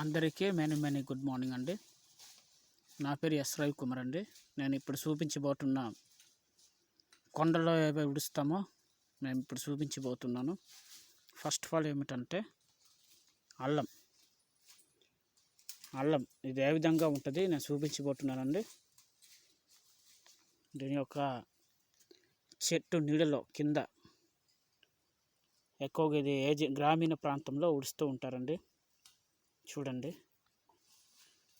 అందరికీ many many good morning అండి. నా పేరు ఎస్ రవి కుమార్ అండి. నేను ఇప్పుడు చూపించబోతున్న కొండలో ఏవే ఉడుస్తామో నేను ఇప్పుడు చూపించబోతున్నాను. ఫస్ట్ ఆఫ్ ఆల్ ఏమిటంటే అల్లం. అల్లం ఇది ఏ విధంగా ఉంటుంది నేను చూపించబోతున్నానండి. దీని యొక్క చెట్టు నీడలో కింద ఎక్కువగా ఇది ఏజి గ్రామీణ ప్రాంతంలో ఉడుస్తూ ఉంటారండి. చూడండి.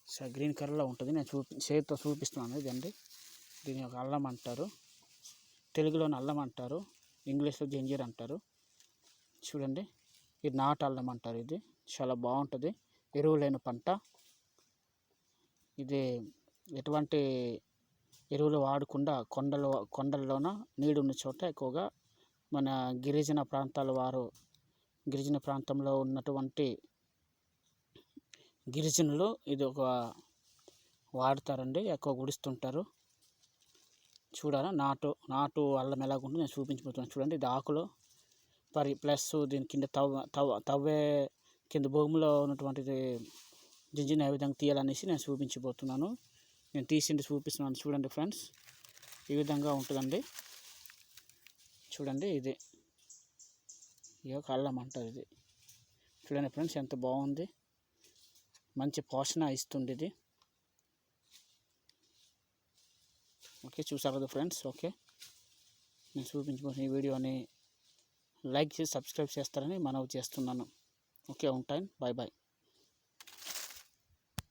సో గ్రీన్ కలర్లో ఉంటుంది. నేను చూపి చేతితో చూపిస్తున్నాను ఇదండి. దీని యొక్క అల్లం అంటారు. తెలుగులోని అల్లం అంటారు. ఇంగ్లీష్లో జంజీర్ అంటారు. చూడండి. ఇది నాటు అల్లం అంటారు ఇది. చాలా బాగుంటుంది. ఎరువు లేని పంట. ఇది ఎటువంటి ఎరువులు వాడకుండా కొండలు కొండల్లోన నీడున్న చోట ఎక్కువగా మన గిరిజన ప్రాంతాల వారు గిరిజన ప్రాంతంలో ఉన్నటువంటి గిరిజనులు ఇది ఒక వాడతారండి ఎక్కువ గుడిస్తుంటారు. చూడాలా నాటు నాటు అల్లం ఎలాగుంటుందో నేను చూపించబోతున్నాను. చూడండి ఇది ఆకులు. పరి ప్లస్ దీని కింద తవ్వ తవ్వ తవ్వే కింద భూమిలో ఉన్నటువంటిది జింజిని ఏ విధంగా తీయాలనేసి నేను చూపించబోతున్నాను. నేను తీసిండి చూపిస్తున్నాను చూడండి ఫ్రెండ్స్. ఈ విధంగా ఉంటుందండి. చూడండి ఇది. ఇది ఒక అల్లం అంటారు ఇది. చూడండి ఫ్రెండ్స్ ఎంత బాగుంది. మంచి పోషణ ఇస్తుంది ఇది ఓకే చూసారు కదా ఫ్రెండ్స్? ఓకే. నేను చూపించబోతున్న ఈ వీడియోని లైక్ చేసి సబ్స్క్రైబ్ చేస్తారని మనవి చేస్తున్నాను. ఓకే ఉంటాను. Bye bye